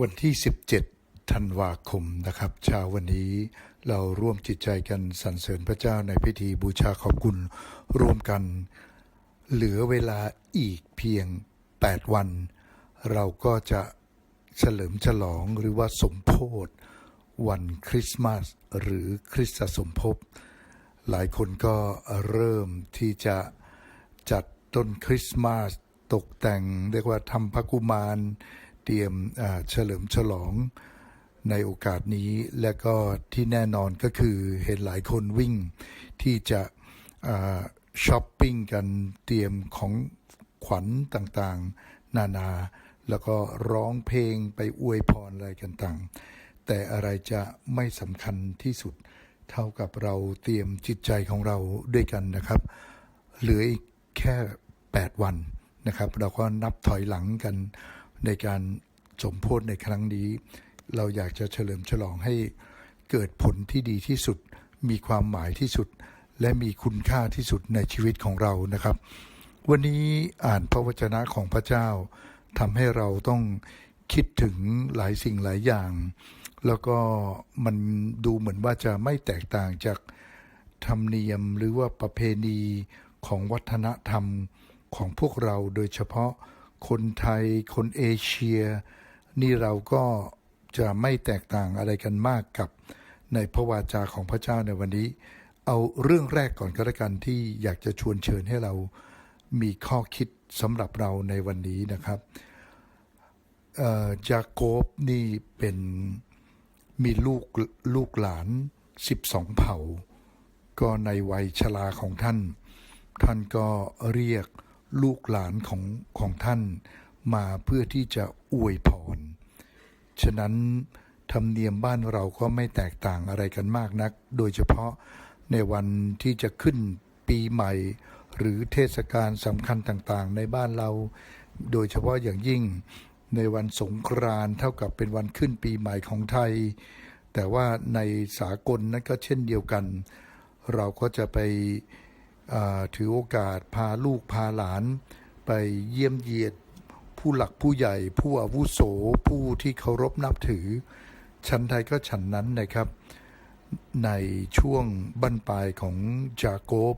วันที่ 17 ธันวาคมนะครับเช้าวันนี้เราร่วมจิตใจกันสรรเสริญพระเจ้าในพิธีบูชาขอบคุณร่วมกัน เหลือเวลาอีกเพียง 8 วัน เราก็จะเฉลิมฉลองหรือว่าสมโพธวันคริสต์มาสหรือคริสตสมภพหลายคนก็เริ่มที่จะจัดต้นคริสต์มาสตกแต่ง เรียกว่าทำพระกุมาร เตรียมเฉลิมฉลองในโอกาสนี้ และก็ที่แน่นอนก็คือเห็นหลายคนวิ่งที่จะช้อปปิ้งกันเตรียมของขวัญต่างๆ นานา แล้วก็ร้องเพลงไปอวยพรอะไรกันต่าง แต่อะไรจะไม่สำคัญที่สุดเท่ากับเราเตรียมจิตใจของเราด้วยกันนะครับ เหลืออีกแค่ 8 วันนะครับ เราก็นับถอยหลังกัน ในการสมโพธในครั้งนี้ เราอยากจะเฉลิมฉลองให้เกิดผลที่ดีที่สุด มีความหมายที่สุด และมีคุณค่าที่สุดในชีวิตของเรานะครับ วันนี้อ่านพระวจนะของพระเจ้าทำให้เราต้องคิดถึงหลายสิ่งหลายอย่าง แล้วก็มันดูเหมือนว่าจะไม่แตกต่างจากธรรมเนียมหรือว่าประเพณีของวัฒนธรรมของพวกเราโดยเฉพาะ คนไทย คนเอเชีย นี่เราก็จะไม่แตกต่างอะไรกันมากกับในพระวาจาของพระเจ้าในวันนี้ เอาเรื่องแรกก่อนก็แล้วกันที่อยากจะชวนเชิญให้เรามีข้อคิดสำหรับเราในวันนี้นะครับเอ่อจาโกบนี่เป็นมีลูกลูกหลาน 12 เผ่า ก็ในวัยชราของท่าน ท่านก็เรียก ลูกหลานของของท่านมาเพื่อที่จะอวยพร ฉะนั้นธรรมเนียมบ้านเราก็ไม่แตกต่างอะไรกันมากนัก โดยเฉพาะในวันที่จะขึ้นปีใหม่ หรือเทศกาลสำคัญต่างๆ ในบ้านเรา โดยเฉพาะอย่างยิ่งในวันสงกรานต์เท่ากับเป็นวันขึ้นปีใหม่ของไทย แต่ว่าในสากลนั้นก็เช่นเดียวกัน เราก็จะไป ถือโอกาสพาลูกพาหลาน ไปเยี่ยมเยียดผู้หลักผู้ใหญ่ ผู้อาวุโสผู้ที่เคารพนับถือ ชั้นใดก็ฉันนั้นนะครับ ในช่วงบั้นปลายของจาโกบ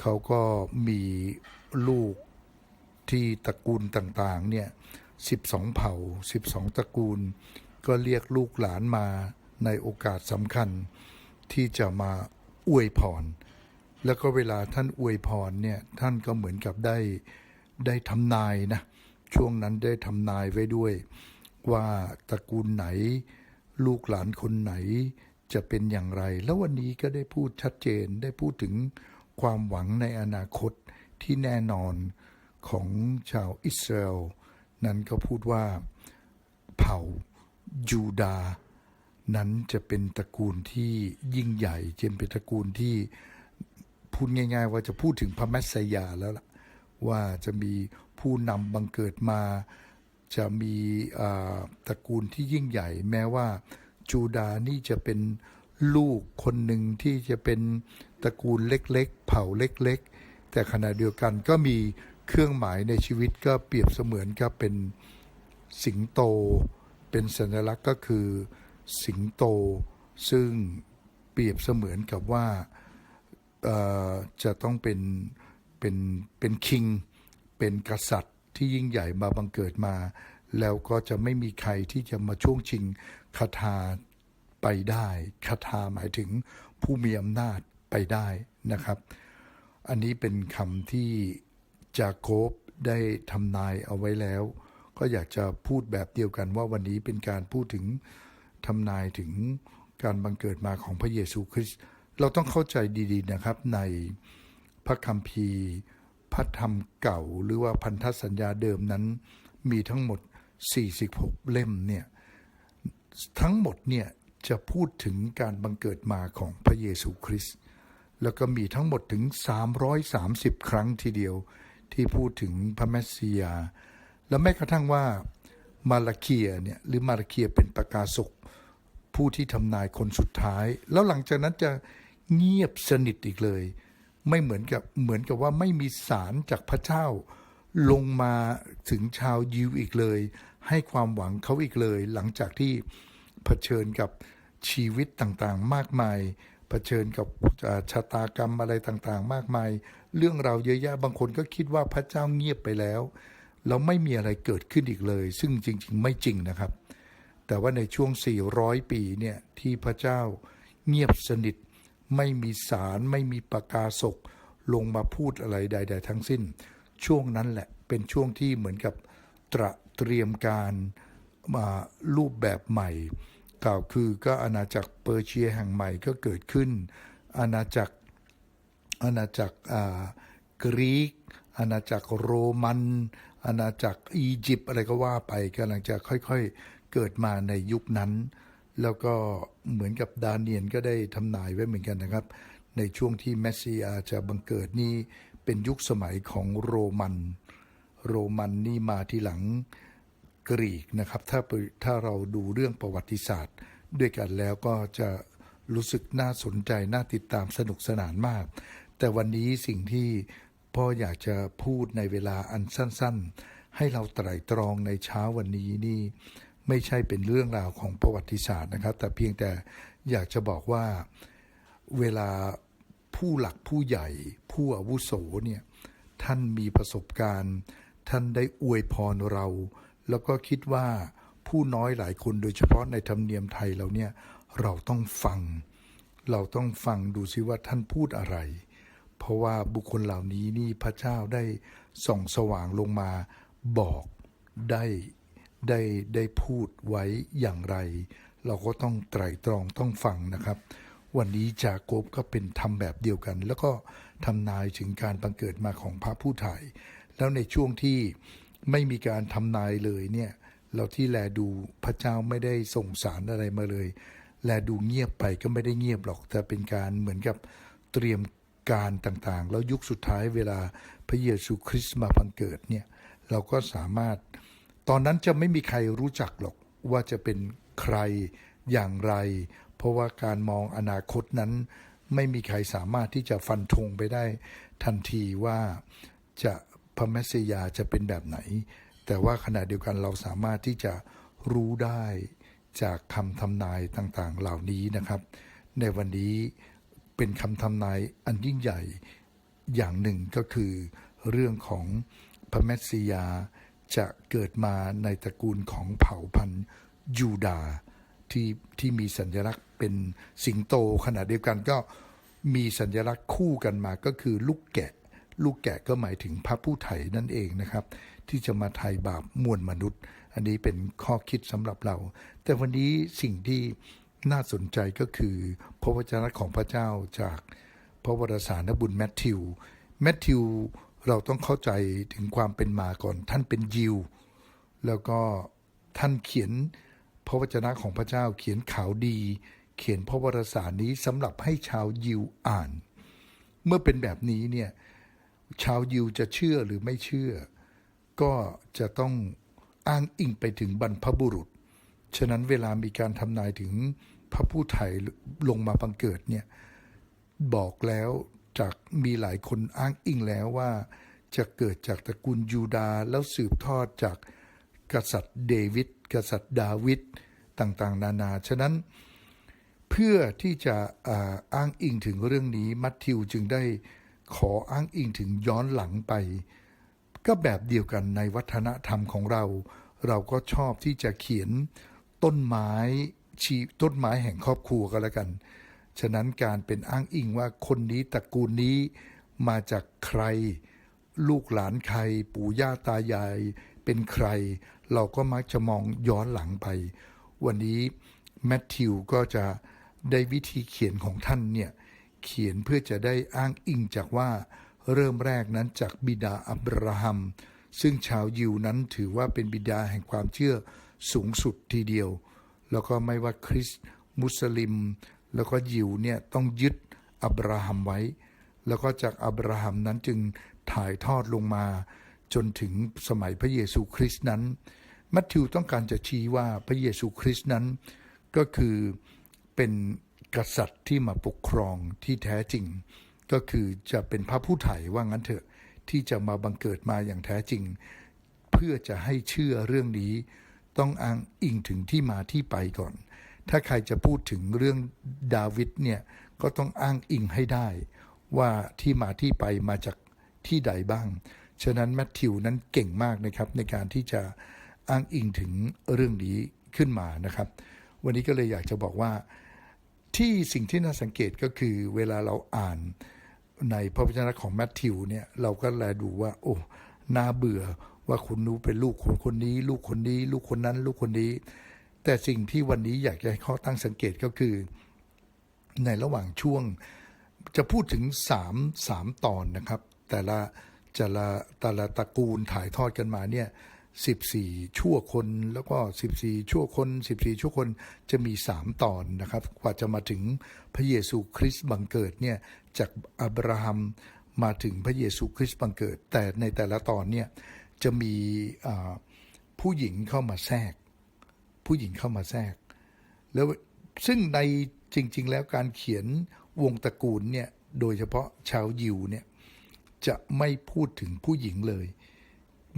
เขาก็มีลูกที่ตระกูลต่างๆเนี่ย12 เผ่า 12 ตระกูล ก็เรียกลูกหลานมาในโอกาสสำคัญที่จะมาอวยพร แล้วก็เวลาท่านอวยพรเนี่ยท่านก็เหมือนกับได้ได้ทำนายนะช่วงนั้นได้ทำนายไว้ด้วย ว่าตระกูลไหน ลูกหลานคนไหนจะเป็นอย่างไร แล้ววันนี้ก็ได้พูดชัดเจนได้พูดถึงความหวังในอนาคตที่แน่นอนของชาวอิสราเอลนั้นก็พูดว่าเผ่ายูดาห์นั้นจะเป็นตระกูลที่ยิ่งใหญ่เช่นเป็นตระกูลที่ พูดง่าย ๆ ว่าจะพูดถึงพระแมสสยาแล้วล่ะ ว่าจะมีผู้นำบังเกิดมา จะมีตระกูลที่ยิ่งใหญ่ แม้ว่าจูดานี่จะเป็นลูกคนหนึ่งที่จะเป็นตระกูลเล็กๆ เผ่าเล็กๆ แต่ขณะเดียวกันก็มีเครื่องหมายในชีวิตก็เปรียบเสมือนกับเป็นสิงโต เป็นสัญลักษณ์ก็คือสิงโต ซึ่งเปรียบเสมือนกับว่า จะต้องเป็นเป็นเป็นคิงเป็นกษัตริย์ที่ยิ่งใหญ่มาบังเกิดมา แล้วก็จะไม่มีใครที่จะมาช่วงชิงคาถาไปได้คาถาหมายถึงผู้มีอำนาจไปได้นะครับ อันนี้เป็นคำที่จาโคบได้ทำนายเอาไว้แล้ว ก็อยากจะพูดแบบเดียวกันว่าวันนี้เป็นการพูดถึงทำนายถึงการบังเกิดมาของพระเยซูคริสต์ เราต้องเข้าใจดีๆนะครับ ในพระคัมภีร์พระธรรมเก่าหรือว่าพันธสัญญาเดิมนั้น มีทั้งหมด 46 เล่มเนี่ยทั้งหมดเนี่ยจะพูดถึงการบังเกิดมาของพระเยซูคริสต์แล้วก็มีทั้งหมดถึง 330 ครั้งทีเดียวที่พูดถึงพระแมสสิยา แล้วแม้กระทั่งว่ามาลาเคียเนี่ยหรือมาลาเคียเป็นประกาศกผู้ที่ทำนายคนสุดท้าย แล้วหลังจากนั้นจะ เงียบสนิทอีกเลย ไม่เหมือนกับเหมือนกับว่าไม่มีสารจากพระเจ้า ลงมาถึงชาวยิวอีกเลย ให้ความหวังเขาอีกเลย หลังจากที่เผชิญกับชีวิตต่างๆ มากมายเผชิญกับชะตากรรมอะไรต่างๆ มากมาย เรื่องราวเยอะแยะบางคนก็คิดว่าพระเจ้าเงียบไปแล้วแล้วไม่มีอะไรเกิดขึ้นอีกเลย ซึ่งจริง ๆ ไม่จริงนะครับ แต่ว่าในช่วง 400 ปีเนี่ยที่พระเจ้าเงียบสนิท ไม่มีสารไม่มีประกาศกลงมาพูดอะไรใด ๆ ทั้งสิ้น ช่วงนั้นแหละเป็นช่วงที่เหมือนกับตระเตรียมการมารูปแบบใหม่กล่าวคือก็อาณาจักรเปอร์เชียแห่งใหม่ก็เกิดขึ้น อาณาจักรอาณาจักรกรีก อาณาจักรโรมัน อาณาจักรอียิปต์อะไรก็ว่าไปกำลังจะค่อยๆเกิดมาในยุคนั้น แล้วก็เหมือนกับดาเนียนก็ได้ทำนายไว้เหมือนกันนะครับ ในช่วงที่แมสซียาจะบังเกิดนี่เป็นยุคสมัยของโรมัน โรมันนี่มาทีหลังกรีกนะครับ ถ้าถ้าเราดูเรื่องประวัติศาสตร์ ด้วยกันแล้วก็จะรู้สึกน่าสนใจน่าติดตามสนุกสนานมาก แต่วันนี้สิ่งที่พ่ออยากจะพูดในเวลาอันสั้น ๆ ให้เราไตร่ตรองในเช้าวันนี้นี่ ไม่ใช่เป็นเรื่องราวของประวัติศาสตร์นะครับ แต่เพียงแต่อยากจะบอกว่าเวลาผู้หลักผู้ใหญ่ ผู้อาวุโสเนี่ยท่านมีประสบการณ์ ท่านได้อวยพรเรา แล้วก็คิดว่าผู้น้อยหลายคนโดยเฉพาะในธรรมเนียมไทยเราเนี่ยเราต้องฟัง เราต้องฟังดูซิว่าท่านพูดอะไร เพราะว่าบุคคลเหล่านี้นี่พระเจ้าได้ส่องสว่างลงมาบอกได้ ได้ได้พูดไว้อย่างไร เราก็ต้องไตร่ตรองต้องฟังนะครับ วันนี้จาโกบก็เป็นทำแบบเดียวกัน แล้วก็ทำนายถึงการบังเกิดมาของพระผู้ถ่ายแล้วในช่วงที่ไม่มีการทำนายเลยเนี่ยเราที่แลดูพระเจ้าไม่ได้ส่งสารอะไรมาเลย แลดูเงียบไปก็ไม่ได้เงียบหรอก แต่เป็นการเหมือนกับเตรียมการต่างๆ แล้วยุคสุดท้ายเวลาพระเยซูคริสต์มาบังเกิดเนี่ยเราก็สามารถ ตอนนั้นจะไม่มีใครรู้จักหรอกว่าจะเป็นใครอย่างไร เพราะว่าการมองอนาคตนั้น ไม่มีใครสามารถที่จะฟันธงไปได้ทันทีว่าจะพระเมสสยาจะเป็นแบบไหน แต่ว่าขณะเดียวกันเราสามารถที่จะรู้ได้จากคำทำนายต่างๆ เหล่านี้นะครับ ในวันนี้เป็นคำทำนายอันยิ่งใหญ่อย่างหนึ่งก็คือเรื่องของพระเมสสยา จะเกิดมาในตระกูลของเผ่าพันธุ์ยูดาห์ที่ที่มีสัญลักษณ์เป็นสิงโตขณะเดียวกันก็มีสัญลักษณ์คู่กันมาก็คือลูกแกะ ลูกแกะก็หมายถึงพระผู้ไถ่นั่นเองนะครับ ที่จะมาไถ่บาปมวลมนุษย์ อันนี้เป็นข้อคิดสำหรับเรา แต่วันนี้สิ่งที่น่าสนใจก็คือพระวจนะของพระเจ้าจากพระวรสารบุญแมทธิวแมทธิว เราต้องเข้าใจถึงความเป็นมาก่อน ท่านเป็นยิว แล้วก็ท่านเขียนพระวจนะของพระเจ้าเขียนข่าวดี เขียนพระวรสารนี้สำหรับให้ชาวยิวอ่าน เมื่อเป็นแบบนี้เนี่ยชาวยิวจะเชื่อหรือไม่เชื่อ ก็จะต้องอ้างอิงไปถึงบรรพบุรุษ ฉะนั้นเวลามีการทำนายถึงพระผู้ไถ่ลงมาบังเกิดเนี่ยบอกแล้ว จากมีหลายคนอ้างอิงแล้วว่า จะเกิดจากตระกูลยูดาห์แล้วสืบทอดจากกษัตริย์เดวิดกษัตริย์ดาวิดต่างๆ นานา ฉะนั้นเพื่อที่จะอาอ้างอิงถึงเรื่องนี้มัทธิวจึงได้ขออ้างอิงถึงย้อนหลังไป ก็แบบเดียวกันในวัฒนธรรมของเรา เราก็ชอบที่จะเขียนต้นไม้ชีต้นไม้แห่งครอบครัวก็แล้วกัน ฉะนั้นการเป็นอ้างอิงว่าคนนี้ตระกูลนี้มาจากใคร ลูกหลานใคร ปู่ย่าตายาย เป็นใคร เราก็มักจะมองย้อนหลังไป วันนี้แมทธิวก็จะได้วิธีเขียนของท่านเนี่ยเขียนเพื่อจะได้อ้างอิงจากว่าเริ่มแรกนั้นจากบิดาอับราฮัม ซึ่งชาวยิวนั้นถือว่าเป็นบิดาแห่งความเชื่อสูงสุดทีเดียว แล้วก็ไม่ว่าคริสต์มุสลิม แล้วก็ยิวเนี่ยต้องยึดอับราฮัมไว้ แล้วก็จากอับราฮัมนั้นจึงถ่ายทอดลงมา จนถึงสมัยพระเยซูคริสต์นั้น มัทธิวต้องการจะชี้ว่าพระเยซูคริสต์นั้น ก็คือเป็นกษัตริย์ที่มาปกครองที่แท้จริง ก็คือจะเป็นพระผู้ไถ่ว่างั้นเถอะที่จะมาบังเกิดมาอย่างแท้จริง เพื่อจะให้เชื่อเรื่องนี้ ต้องอ้างอิงถึงที่มาที่ไปก่อน ถ้าใครจะพูดถึงเรื่องดาวิดเนี่ยก็ต้องอ้างอิงให้ได้ ว่าที่มาที่ไปมาจากที่ใดบ้าง ฉะนั้นแมทธิวนั้นเก่งมากนะครับ ในการที่จะอ้างอิงถึงเรื่องนี้ขึ้นมานะครับ วันนี้ก็เลยอยากจะบอกว่าที่สิ่งที่น่าสังเกตก็คือเวลาเราอ่านในพระวจนะของแมทธิวเนี่ยเราก็แลดูว่า โอ้น่าเบื่อว่าคนนู้นเป็นลูกคนคนนี้ ลูกคนนี้ ลูกคนนั้น ลูกคนนี้ แต่สิ่งที่วันนี้อยากจะให้ข้อตั้งสังเกตก็คือ ในระหว่างช่วงจะพูดถึงสามสามตอนนะครับ แต่ละแต่ละแต่ละตระกูลถ่ายทอดกันมาเนี่ยสิบสี่ชั่วคนแล้วก็สิบสี่ชั่วคนสิบสี่ชั่วคนจะมีสามตอนนะครับ กว่าจะมาถึงพระเยซูคริสต์บังเกิดเนี่ยจากอับราฮัมมาถึงพระเยซูคริสต์บังเกิด แต่ในแต่ละตอนเนี่ยจะมีผู้หญิงเข้ามาแทรก ผู้หญิงเข้ามาแทรก แล้วซึ่งในจริง ๆ แล้วการเขียนวงตระกูลเนี่ยโดยเฉพาะชาวยิวเนี่ยจะไม่พูดถึงผู้หญิงเลย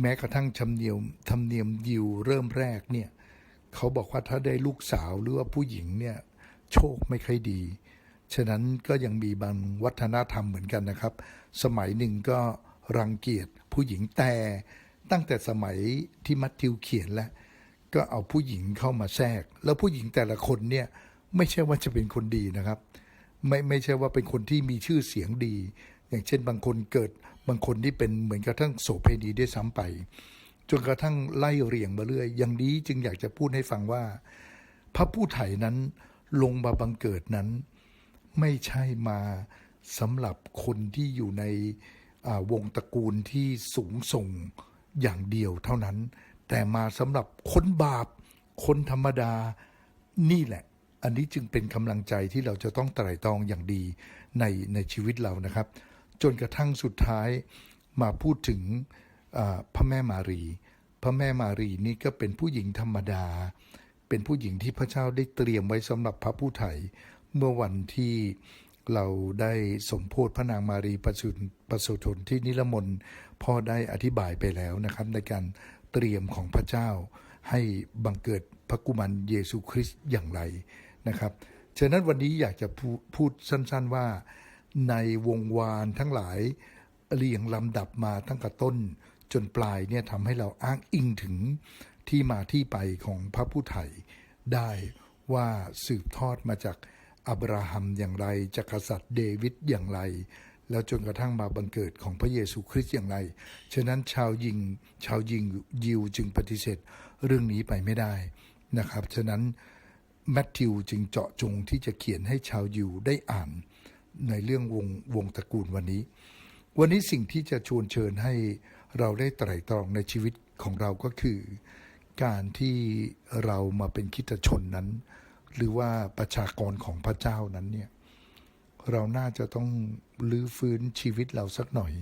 แม้กระทั่งธรรมเนียมธรรมเนียมยิวเริ่มแรกเนี่ยเขาบอกว่าถ้าได้ลูกสาวหรือว่าผู้หญิงเนี่ยโชคไม่ค่อยดี ฉะนั้นก็ยังมีบางวัฒนธรรมเหมือนกันนะครับ สมัยหนึ่งก็รังเกียจผู้หญิงแต่ตั้งแต่สมัยที่มัทธิวเขียนแล้ว ก็เอาผู้หญิงเข้ามาแทรก แล้วผู้หญิงแต่ละคนเนี่ยไม่ใช่ว่าจะเป็นคนดีนะครับ ไม่ไม่ใช่ว่าเป็นคนที่มีชื่อเสียงดี อย่างเช่นบางคนเกิดบางคนที่เป็นเหมือนกระทั่งโสเภณีได้ซ้ำไป จนกระทั่งไล่เรียงมาเรื่อยอย่างนี้จึงอยากจะพูดให้ฟังว่า พระผู้ไถ่นั้นลงมาบังเกิดนั้น ไม่ใช่มาสำหรับคนที่อยู่ในวงตระกูลที่สูงส่งอย่างเดียวเท่านั้น แต่มาสำหรับคนบาป คนธรรมดานี่แหละ อันนี้จึงเป็นกำลังใจที่เราจะต้องไตร่ตรองอย่างดีในในชีวิตเรานะครับ จนกระทั่งสุดท้ายมาพูดถึงพระแม่มารี พระแม่มารีนี่ก็เป็นผู้หญิงธรรมดา เป็นผู้หญิงที่พระเจ้าได้เตรียมไว้สำหรับพระผู้ไถ่เมื่อวันที่เราได้สมโพธิพระนางมารีประสุทประสุทนที่นิรมนพ่อได้อธิบายไปแล้วนะครับ ในการ เตรียมของพระเจ้า ให้บังเกิดพระกุมารเยซูคริสต์อย่างไรนะครับฉะนั้นวันนี้อยากจะพูดสั้นๆว่าในวงวานทั้งหลายเรียงลำดับมาตั้งแต่ต้นจนปลายเนี่ยทำให้เราอ้างอิงถึงที่มาที่ไปของพระผู้ไถ่ได้ว่าสืบทอดมาจากอับราฮัมอย่างไรจากกษัตริย์เดวิดอย่างไร แล้วจนกระทั่งมาบังเกิดของพระเยซูคริสต์อย่างไร ฉะนั้นชาวยิงชาวยิงยิวจึงปฏิเสธเรื่องนี้ไปไม่ได้นะครับ ฉะนั้นแมทธิวจึงเจาะจงที่จะเขียนให้ชาวยิวได้อ่านในเรื่องวงวงตระกูลวันนี้ วันนี้สิ่งที่จะชวนเชิญให้เราได้ไตร่ตรองในชีวิตของเราก็คือ การที่เรามาเป็นคิตชนนั้น หรือว่าประชากรของพระเจ้านั้นเนี่ย เราน่าจะต้องลื้อฟื้นชีวิตเราสักหน่อย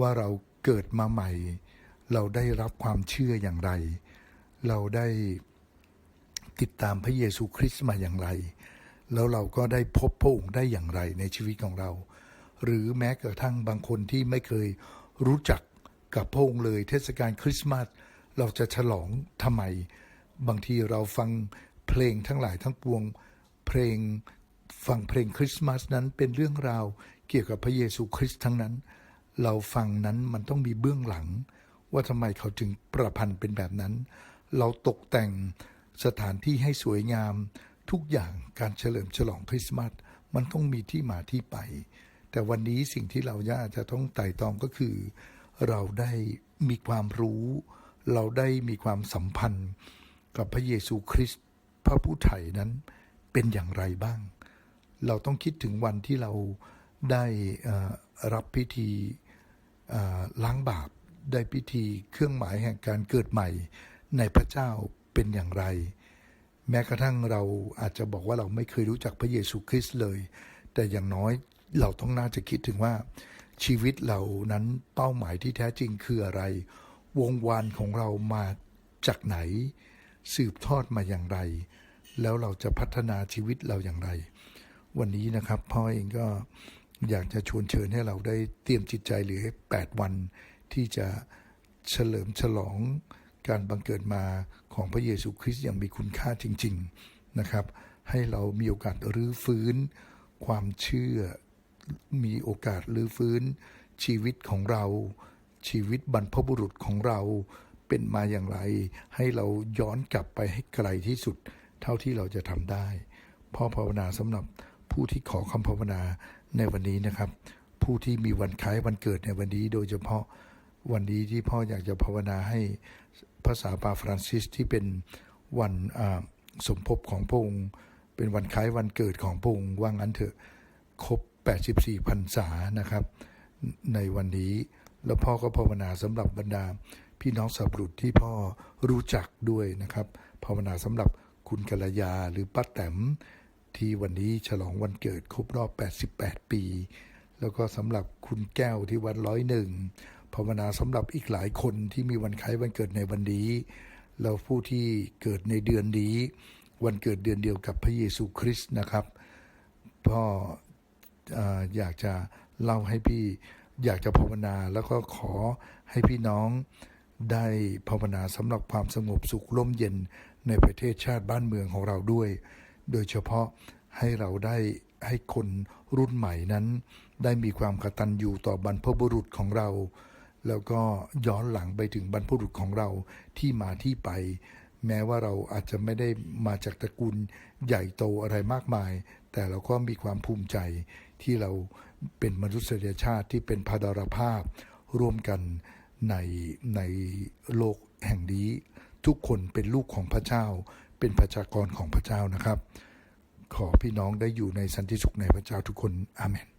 ว่าเราเกิดมาใหม่ เราได้รับความเชื่ออย่างไร เราได้ติดตามพระเยซูคริสต์มาอย่างไร แล้วเราก็ได้พบพระองค์ได้อย่างไรในชีวิตของเรา หรือแม้กระทั่งบางคนที่ไม่เคยรู้จักกับพระองค์เลยเทศกาลคริสต์มาสเราจะฉลองทำไม บางทีเราฟังเพลงทั้งหลายทั้งปวง เพลง ฟังเพลงคริสต์มาสนั้นเป็นเรื่องราวเกี่ยวกับพระเยซูคริสต์ทั้งนั้น เราฟังนั้นมันต้องมีเบื้องหลัง ว่าทำไมเขาจึงประพันธ์เป็นแบบนั้น เราตกแต่งสถานที่ให้สวยงาม ทุกอย่างการเฉลิมฉลองคริสต์มาสมันต้องมีที่มาที่ไป แต่วันนี้สิ่งที่เราย่าจะต้องไต่ตองก็คือ เราได้มีความรู้ เราได้มีความสัมพันธ์ กับพระเยซูคริสต์พระผู้ไถ่นั้นเป็นอย่างไรบ้าง เราต้องคิดถึงวันที่เราได้รับพิธีล้างบาป ได้พิธีเครื่องหมายแห่งการเกิดใหม่ในพระเจ้าเป็นอย่างไร แม้กระทั่งเราอาจจะบอกว่าเราไม่เคยรู้จักพระเยซูคริสต์เลย แต่อย่างน้อยเราต้องน่าจะคิดถึงว่าชีวิตเรานั้นเป้าหมายที่แท้จริงคืออะไร วงวานของเรามาจากไหน สืบทอดมาอย่างไร แล้วเราจะพัฒนาชีวิตเราอย่างไร วันนี้นะครับ พ่อเองก็อยากจะชวนเชิญให้เราได้เตรียมจิตใจเหลือ 8 วันที่จะเฉลิมฉลองการบังเกิดมาของพระเยซูคริสต์อย่างมีคุณค่าจริง ๆนะครับ ให้เรามีโอกาสรื้อฟื้น ความเชื่อมีโอกาสรื้อฟื้น ชีวิตของเรา ชีวิตบรรพบุรุษของเราเป็นมาอย่างไร ให้เราย้อนกลับไปให้ไกลที่สุด เท่าที่เราจะทำได้พ่อภาวนาสำหรับ ผู้ที่ขอคำภาวนาในวันนี้นะครับ ผู้ที่มีวันคล้ายวันเกิดในวันนี้ โดยเฉพาะวันนี้ที่พ่ออยากจะภาวนาให้ภาษาปาฟรานซิสที่เป็นวันสมภพของพระองค์เป็นวันคล้ายวันเกิดของพระองค์ว่างั้นเถอะครบ 84พรรษานะครับ ในวันนี้แล้วพ่อก็ภาวนาสำหรับบรรดาพี่น้องสับรุษที่พ่อรู้จักด้วยนะครับ ภาวนาสำหรับคุณกัลยาหรือป้าแตม ที่วันนี้ฉลองวันเกิดครบรอบ 88 ปี แล้วก็สำหรับคุณแก้วที่วันร้อยหนึ่งภาวนาสำหรับอีกหลายคนที่มีวันคล้ายวันเกิดในวันนี้แล้วผู้ที่เกิดในเดือนนี้ วันเกิดเดือนเดียวกับพระเยซูคริสต์นะครับพ่อเอออยากจะเล่าให้พี่อยากจะภาวนาแล้วก็ขอให้พี่น้องได้ภาวนาสำหรับความสงบสุขร่มเย็นในประเทศชาติบ้านเมืองของเราด้วย โดยเฉพาะให้เราได้ให้คนรุ่นใหม่นั้น ได้มีความกตัญญูต่อบรรพบุรุษของเรา แล้วก็ย้อนหลังไปถึงบรรพบุรุษของเราที่มาที่ไป แม้ว่าเราอาจจะไม่ได้มาจากตระกูลใหญ่โตอะไรมากมาย แต่เราก็มีความภูมิใจที่เราเป็นมนุษยชาติที่เป็นพาดารภาพ ร่วมกันในในโลกแห่งนี้ ทุกคนเป็นลูกของพระเจ้า เป็นประชากรของพระเจ้านะครับ ขอพี่น้องได้อยู่ในสันติสุขในพระเจ้าทุกคนอาเมน